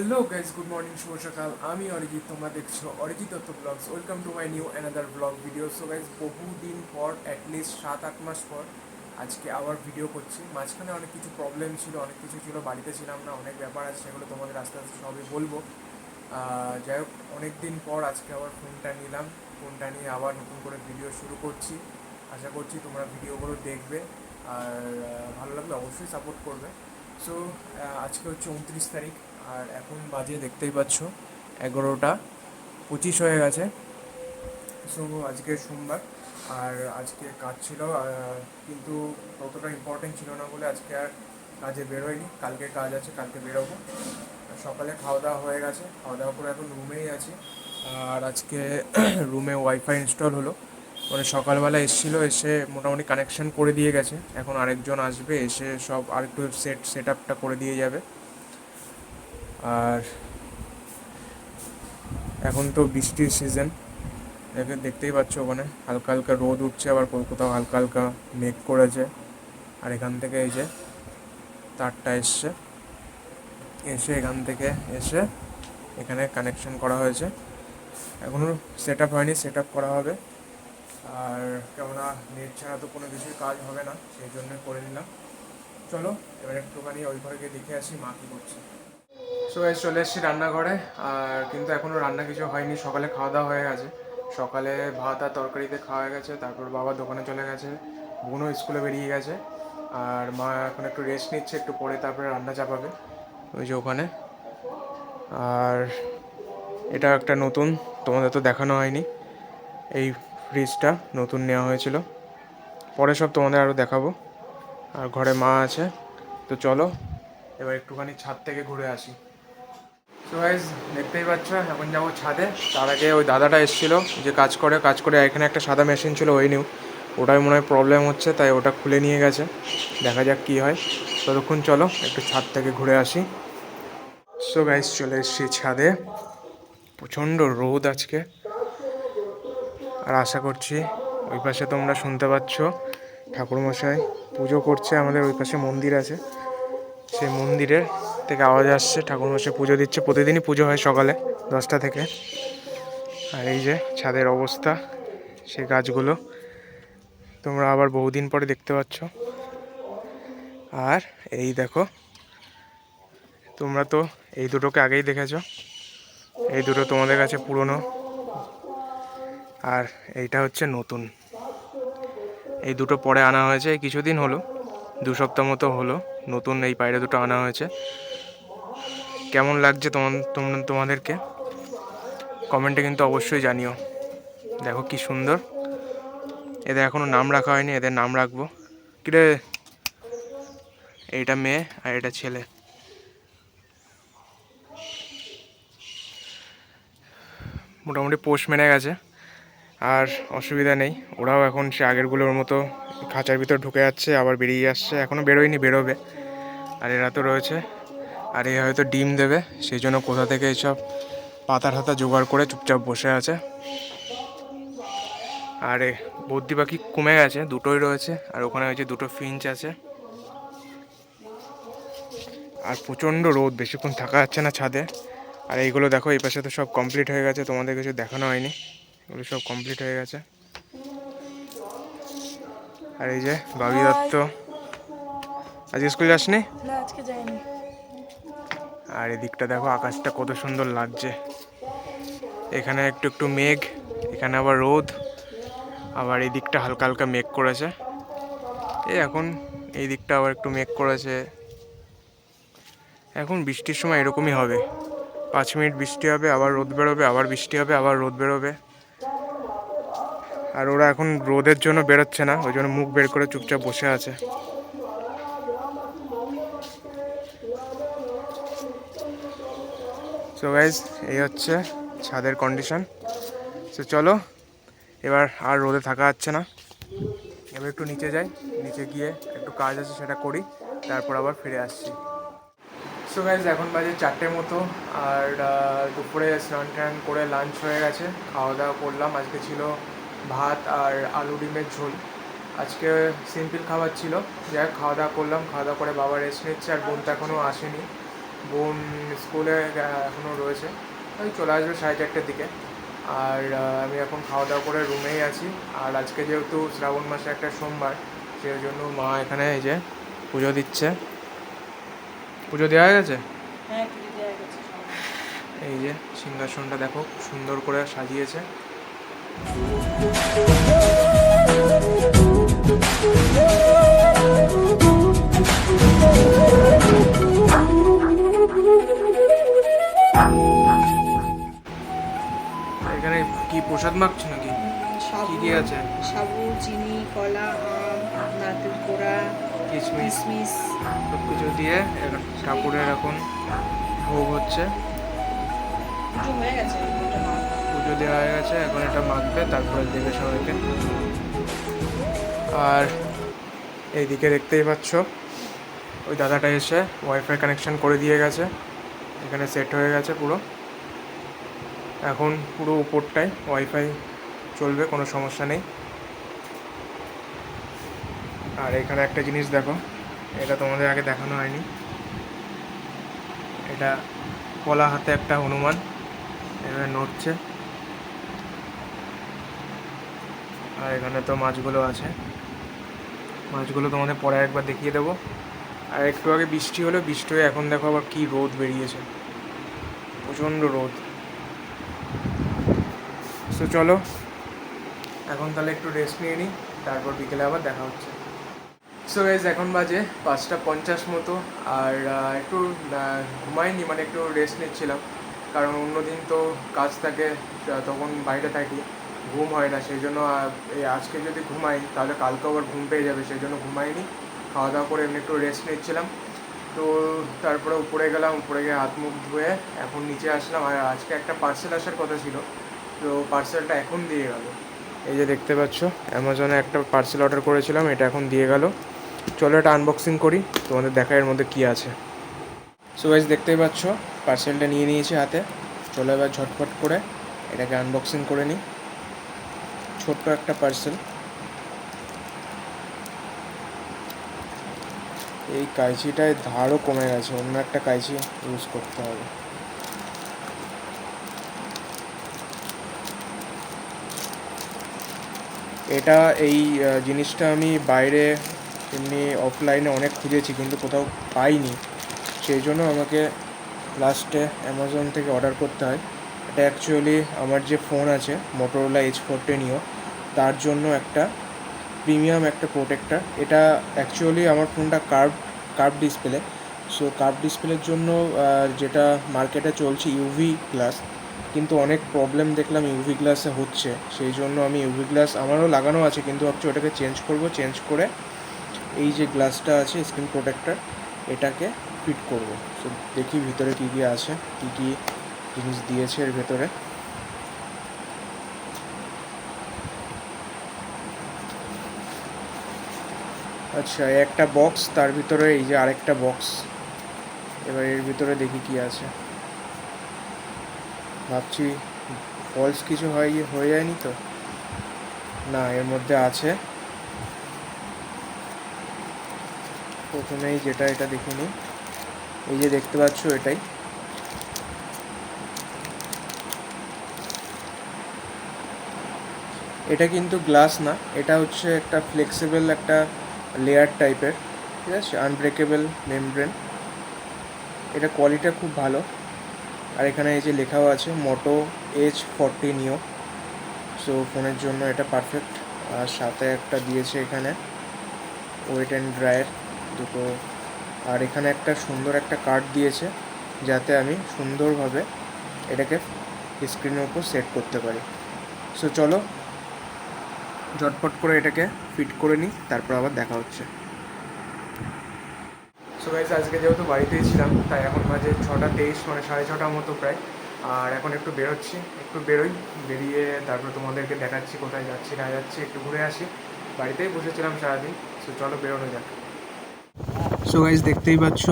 Hello guys good morning, শুভ সকাল। আমি অরিজিৎ, তোমরা দেখছ Arijit Dutta vlogs. Welcome to my new another vlog video so guys বহুদিন পর অ্যাটলিস্ট সাত, আট মাস পর, আজকে আবার ভিডিও করছি। মাঝখানে অনেক কিছু প্রবলেম ছিল, অনেক কিছু ছিল, বাড়িতে ছিলাম না, অনেক ব্যাপার আছে, সেগুলো তোমাদের আস্তে আস্তে সবই বলব। যাই হোক অনেক দিন পর আজকে আবার ফোনটা নিলাম। ফোনটা নিয়ে আবার নতুন করে ভিডিও শুরু করছি। আশা করছি তোমরা ভিডিওগুলো দেখবে। আর ভালো লাগলে অবশ্যই সাপোর্ট করবে। সো আজকে হচ্ছে উনত্রিশ তারিখ। আর এখন বাজে দেখতেই পাচ্ছ, এগারোটা পঁচিশ হয়ে গেছে। সো আজকে সোমবার, আর আজকে কাজ ছিল কিন্তু ততটা ইম্পর্টেন্ট ছিল না বলে আজকে আর কাজে বেরোয়নি। কালকে কাজ আছে, কালকে বেরোবো। সকালে খাওয়া দাওয়া হয়ে গেছে। খাওয়া দাওয়া করে এখন রুমেই আছি। আর আজকে রুমে ওয়াইফাই ইনস্টল হলো। মানে সকালবেলা এসেছিল, এসে মোটামুটি কানেকশন করে দিয়ে গেছে। এখন আরেকজন আসবে, এসে সব আরেকটু সেট সেট আপটা করে দিয়ে যাবে। আর এখন তো বৃষ্টির সিজন দেখে দেখতেই পাচ্ছ ওখানে। হালকা হালকা রোদ উঠছে, আবার কো- কোথাও হালকা হালকা মেঘ করেছে। আর এখান থেকে এই যে তারটা এসছে। এসে এখান থেকে এসে এখানে কানেকশন করা হয়েছে। এখনও সেট আপ হয়নি সেট আপ করা হবে। আর কেননা নেট ছাড়া তো কোনো কিছুই কাজ হবে না, সেই জন্য করে নিলাম। চলো, এবার একটুখানি ওই ঘরে গিয়ে দেখে আসি মা কী করছে। সো গাইস চলে এসেছি রান্নাঘরে। আর কিন্তু এখনও রান্না কিছু হয়নি। সকালে খাওয়া দাওয়া হয়ে গেছে। সকালে ভাত আর তরকারিতে খাওয়া হয়ে গেছে। তারপর বাবা দোকানে চলে গেছে। বোনও স্কুলে বেরিয়ে গেছে। আর মা এখন একটু রেস্ট নিচ্ছে, একটু পরে তারপরে রান্না চাপাবে। ওই যে ওখানে। আর এটা একটা নতুন, তোমাদের তো দেখানো হয়নি। এই ফ্রিজটা নতুন নেওয়া হয়েছিল। পরে সব তোমাদের আরও দেখাবো। আর ঘরে মা আছে। তো চলো, এবার একটুখানি ছাদ থেকে ঘুরে আসি। তো গাইজ দেখতেই পাচ্ছ, এখন যাব ছাদে। তার আগে ওই দাদাটা এসেছিল যে কাজ করে কাজ করে এখানে একটা সাদা মেশিন ছিল, ওই নিউ। ওটাই মনে হয় প্রবলেম হচ্ছে, তাই ওটা খুলে নিয়ে গেছে। দেখা যাক কী হয়। ততক্ষণ চলো, একটু ছাদ থেকে ঘুরে আসি। সো গাইজ চলে এসেছি ছাদে। প্রচণ্ড রোদ আজকে। আর আশা করছি, ওই পাশে তোমরা শুনতে পাচ্ছ, ঠাকুরমশাই পুজো করছে আমাদের, ওই পাশে মন্দির আছে। সেই মন্দিরের থেকে আওয়াজ আসছে, ঠাকুর ঠাকুরমশাই পুজো দিচ্ছে, প্রতিদিনই পুজো হয় সকালে দশটা থেকে। আর এই যে ছাদের অবস্থা, সেই গাছগুলো, তোমরা আবার বহুদিন পরে দেখতে পাচ্ছ। আর এই দেখো, তোমরা তো এই দুটোকে আগেই দেখেছ। এই দুটো তোমাদের কাছে পুরনো। আর এইটা হচ্ছে নতুন। এই দুটো পরে আনা হয়েছে কিছুদিন হলো, দু সপ্তাহ মতো হলো, নতুন এই পায়রা দুটো আনা হয়েছে। কেমন লাগছে তোমার তোম- তোমাদেরকে? কমেন্টে কিন্তু অবশ্যই জানিও। দেখো কি সুন্দর। এদের এখনও নাম রাখা হয়নি, এদের নাম রাখব। কিরে? এইটা মেয়ে আর এটা ছেলে। মোটামুটি পোষ মেনে গেছে। আর অসুবিধা নেই। ওরাও এখন সে আগেরগুলোর মতো খাঁচার ভিতর ঢুকে যাচ্ছে, আবার বেরিয়ে আসছে। এখনও বেরোয়নি, বেরোবে। আর এরা তো রয়েছে। আর এ হয়তো ডিম দেবে, সেই জন্য কোথা থেকে এসব পাতা টাতা জোগাড় করে চুপচাপ বসে আছে। আর বদ্যি পাখি কমে গেছে, দুটোই রয়েছে, আর ওখানে হয়েছে দুটো ফিঞ্চ আছে। আর প্রচণ্ড রোদ, বেশিক্ষণ থাকা যাচ্ছে না ছাদে। আর এইগুলো দেখো, এই পাশে তো সব কমপ্লিট হয়ে গেছে, তোমাদের কিছু দেখানো হয়নি। এগুলো সব কমপ্লিট হয়ে গেছে। আর এই যে বাবি দত্ত। আজকে স্কুল যাসনি? আজকে যাইনি। আর এদিকটা দেখো আকাশটা কত সুন্দর লাগছে। এখানে একটু একটু মেঘ, এখানে আবার রোদ, আবার এই দিকটা হালকা হালকা মেঘ করেছে। এই এখন এই দিকটা আবার একটু মেঘ করেছে। এখন বৃষ্টির সময় এরকমই হবে। পাঁচ মিনিট বৃষ্টি হবে, আবার রোদ বেরোবে, আবার বৃষ্টি হবে, আবার রোদ বেরোবে। আর ওরা এখন রোদের জন্য বেরোচ্ছে না, ওই জন্য মুখ বের করে চুপচাপ বসে আছে। সো গাইজ এই হচ্ছে ছাদের কন্ডিশন সো চলো, এবার আর রোদে থাকা যাচ্ছে না। এবার একটু নিচে যাই, নিচে গিয়ে একটু কাজ আছে সেটা করি, তারপর আবার ফিরে আসছি। সো গাইজ এখন বাজে চারটে মতো, আর দুপুরে স্নান টান করে লাঞ্চ হয়ে গেছে। খাওয়া দাওয়া করলাম, আজকে ছিল ভাত আর আলু ডিমের ঝোল। আজকে সিম্পল খাবার ছিল। যাই খাওয়া দাওয়া করলাম, খাওয়া দাওয়া করে বাবা রেস্ট নিচ্ছে, আর বোন তো এখনও আসেনি। বোন স্কুলে এখনও রয়েছে। ওই চলে আসবে সাড়ে চারটের দিকে। আর আমি এখন খাওয়া দাওয়া করে রুমেই আছি। আর আজকে যেহেতু শ্রাবণ মাসে একটা সোমবার সেই জন্য মা এখানে এই যে পুজো দিচ্ছে। পুজো দেওয়া হয়ে গেছে। এই যে সিংহাসনটা দেখো সুন্দর করে সাজিয়েছে। কিছু দিয়ে ঠাকুরের এখন ভোগ হচ্ছে। পুজো। পুজো দেওয়া হয়ে গেছে, এখন এটা মাখবে তারপরে দেবে সবাইকে। আর এইদিকে দেখতেই পাচ্ছ, ওই দাদাটা এসে ওয়াইফাই কানেকশন করে দিয়ে গেছে, এখানে সেট হয়ে গেছে পুরো। এখন পুরো উপরটায় ওয়াইফাই চলবে, কোনো সমস্যা নেই। আর এখানে একটা জিনিস দেখো এটা তোমাদের আগে দেখানো হয়নি। এটা কলা হাতে একটা হনুমান এভাবে নড়ছে। আর এখানে তো মাছগুলো আছে। মাছগুলো তোমাদের পরে একবার দেখিয়ে দেবো। আর একটু আগে বৃষ্টি হলো, বৃষ্টি হয়ে এখন দেখো আবার কী রোদ বেরিয়েছে। প্রচণ্ড রোদ। তো চলো, এখন তাহলে একটু রেস্ট নিয়ে নিই, তারপর বিকেলে আবার দেখা হচ্ছে। সো গাইজ এখন বাজে পাঁচটা পঞ্চাশ মতো, আর একটু ঘুমাইনি মানে একটু রেস্ট নিচ্ছিলাম। কারণ অন্যদিন তো কাজ থাকে তখন বাইরে থাকি, ঘুম হয় না, সেই জন্য এই আজকে যদি ঘুমাই, তাহলে কালকে আবার ঘুম পেয়ে যাবে, সেই জন্য ঘুমাইনি। খাওয়া দাওয়া করে এমনি একটু রেস্ট নিচ্ছিলাম। তো তারপরে উপরে গেলাম, উপরে গিয়ে হাত মুখ ধুয়ে এখন নিচে আসলাম, আর আজকে একটা পার্সেল আসার কথা ছিল। তো পার্সেলটা এখন দিয়ে গেল। এই যে দেখতে পাচ্ছ অ্যামাজনে একটা পার্সেল অর্ডার করেছিলাম, এটা এখন দিয়ে গেল। চলো এটা আনবক্সিং করি, তোমাদের দেখা এর মধ্যে কী আছে। সো গাইজ দেখতেই পাচ্ছ পার্সেলটা নিয়ে নিয়েছি হাতে। চলো এবার ঝটপট করে এটাকে আনবক্সিং করে নিই। ছোট্ট একটা পার্সেল এই কাঁচিটায় ধারও কমে গেছে, অন্য একটা কাঁচি ইউজ করতে হবে। এটা এই জিনিসটা আমি বাইরে এমনি অফলাইনে অনেক খুঁজেছি, কিন্তু কোথাও পাইনি। সেই জন্য আমাকে লাস্টে অ্যামাজন থেকে অর্ডার করতে হয়। এটা অ্যাকচুয়ালি আমার যে ফোন আছে মোটোরোলা এইচ ফোর টেনিও তার জন্য একটা প্রিমিয়াম একটা প্রোটেক্টার এটা অ্যাকচুয়ালি আমার ফোনটা curve curve display so curve ডিসপ্লের জন্য যেটা মার্কেটে চলছে ইউভি গ্লাস কিন্তু অনেক প্রবলেম দেখলাম ইউভি গ্লাসে হচ্ছে। সেই জন্য আমি ইউভি গ্লাস আমারও লাগানো আছে, কিন্তু ভাবছি ওটাকে চেঞ্জ করব। চেঞ্জ করে এই যে গ্লাসটা আছে, স্ক্রিন প্রোটেক্টর, এটাকে ফিট করব। সো দেখি ভিতরে কী কী আছে, কী কী জিনিস দিয়েছে এর ভেতরে। আচ্ছা একটা বক্স, তার ভিতরে এই যে আরেকটা বক্স। এবার এর ভিতরে দেখি কি আছে। ভাবছি ফলস কিছু হয়, হয়ে যায়নি তো? না, এর মধ্যে আছে। প্রথমেই যেটা এটা দেখে নিই। এই যে দেখতে পাচ্ছ এটাই। এটা কিন্তু গ্লাস না, এটা হচ্ছে একটা ফ্লেক্সিবল একটা লেয়ার টাইপের ঠিক আছে? আনব্রেকেবল মেমব্রেন এটা কোয়ালিটিটা খুব ভালো। আর এখানে এই যে লেখাও আছে Moto H forty neo so ফোনের জন্য এটা পারফেক্ট আর সাথে একটা দিয়েছে এখানে ওয়েট অ্যান্ড ড্রায়ার দুটো। আর এখানে একটা সুন্দর একটা কার্ড দিয়েছে, যাতে আমি সুন্দরভাবে এটাকে স্ক্রিনের উপর সেট করতে পারি। সো চলো, ঝটপট করে এটাকে ফিট করে নিই, তারপর আবার দেখা হচ্ছে। সো গাইজ আজকে যেহেতু বাড়িতেই ছিলাম, তাই এখন বাজে ছটা তেইশ মানে সাড়ে ছটার মতো প্রায়। আর এখন একটু বেরোচ্ছি, একটু বেরোই, বেরিয়ে তারপর তোমাদেরকে দেখাচ্ছি কোথায় যাচ্ছি, না যাচ্ছি, একটু ঘুরে আসি। বাড়িতেই বসেছিলাম সারাদিন সো চলো বেরোনো যাক। সো গাইজ দেখতেই পাচ্ছ,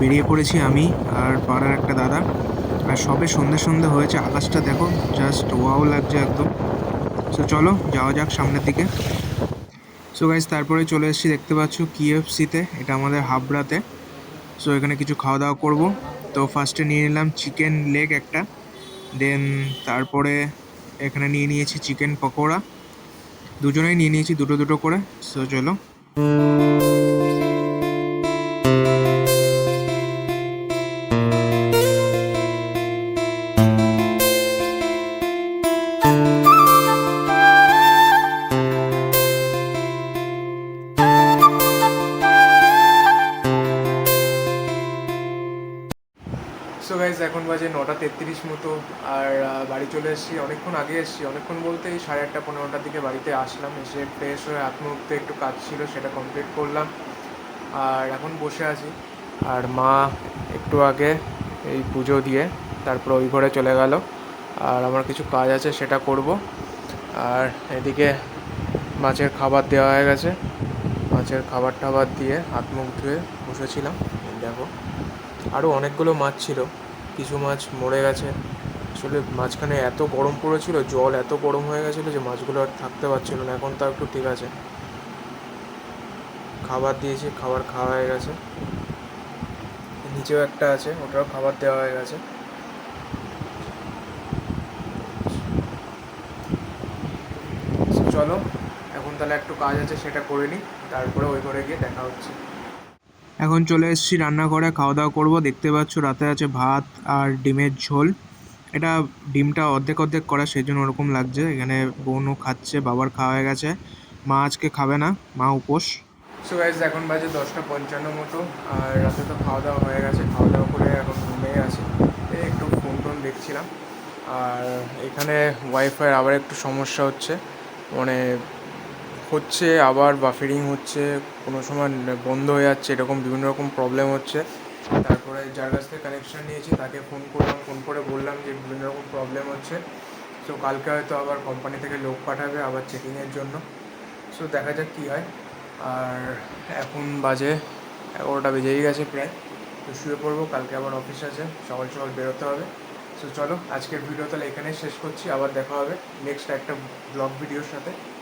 বেরিয়ে পড়েছি আমি আর পাড়ার একটা দাদা। আর সবে সন্ধে সন্ধে হয়েছে, আকাশটা দেখো জাস্ট ওয়াও লাগছে একদম। সো চলো, যাওয়া যাক সামনের দিকে। সো গাইজ তারপরে চলে এসেছি, দেখতে পাচ্ছ কিএফসিতে এটা আমাদের হাবড়াতে। সো এখানে কিছু খাওয়া দাওয়া করব। তো ফার্স্টে নিয়ে নিলাম চিকেন লেগ একটা। দেন তারপরে এখানে নিয়ে নিয়েছি চিকেন পকোড়া। দুজনেই নিয়ে নিয়েছি দুটো দুটো করে। সো চলো। সো গাইজ এখন বাজে নটা তেত্রিশ মতো, আর বাড়ি চলে এসেছি, অনেকক্ষণ আগে এসেছি। অনেকক্ষণ বলতে এই সাড়ে আটটা পনেরোটার দিকে বাড়িতে আসলাম, এসে ফ্রেশ হয়ে হাত ধুয়ে একটু কাজ ছিল, সেটা কমপ্লিট করলাম। আর এখন বসে আছি। আর মা একটু আগে এই পুজো দিয়ে তারপর ওই ঘরে চলে গেল। আর আমার কিছু কাজ আছে, সেটা করব। আর এদিকে মাছের খাবার দেওয়া হয়ে গেছে। মাছের খাবার টাবার দিয়ে হাত মুখ ধুয়ে বসেছিলাম। দেখো। আরও অনেকগুলো মাছ ছিল। কিছু মাছ মরে গেছে। আসলে মাঝখানে এত গরম পড়েছিল, জল এত গরম হয়ে গেছিল যে মাছগুলো আর থাকতে পারছিল না। এখন তাও একটু ঠিক আছে। খাবার দিয়েছি, খাবার খাওয়া হয়ে গেছে। নিচেও একটা আছে, ওটাও খাবার দেওয়া হয়ে গেছে। চলো, এখন তাহলে একটু কাজ আছে, সেটা করে নিই। তারপরে ওই ঘরে গিয়ে দেখা হচ্ছে। এখন চলে এসেছি রান্নাঘরে খাওয়া দাওয়া করব। দেখতে পাচ্ছ রাতে আছে ভাত আর ডিমের ঝোল। এটা ডিমটা অর্ধেক অর্ধেক করা সেই জন্য ওরকম লাগছে। এখানে বোনও খাচ্ছে, বাবার খাওয়া হয়ে গেছে। মা আজকে খাবে না, মা উপোস। সো গাইজ এখন বাজে দশটা পঞ্চান্ন মতো, আর রাতে তো খাওয়া দাওয়া হয়ে গেছে। খাওয়া দাওয়া করে এখন ঘুমিয়ে আছি। একটু ফোন টোন দেখছিলাম। আর এখানে ওয়াইফাইয়ের আবার একটু সমস্যা হচ্ছে। মানে হচ্ছে, আবার বাফারিং হচ্ছে, কোনো সময় বন্ধ হয়ে যাচ্ছে, এরকম বিভিন্ন রকম প্রবলেম হচ্ছে। তারপরে যার কাছ থেকে কানেকশান নিয়েছি, তাকে ফোন করলাম ফোন করে বললাম যে বিভিন্ন রকম প্রবলেম হচ্ছে। সো কালকে হয়তো আবার কোম্পানি থেকে লোক পাঠাবে আবার চেকিংয়ের জন্য। সো দেখা যাক কী হয়। আর এখন বাজে এগারোটা বেজেই গেছে প্রায়। তো শুয়ে পড়ব, কালকে আবার অফিস আছে, সকাল সকাল বেরোতে হবে। সো চলো, আজকের ভিডিও তাহলে এখানেই শেষ করছি, আবার দেখা হবে নেক্সট একটা ব্লগ ভিডিওর সাথে।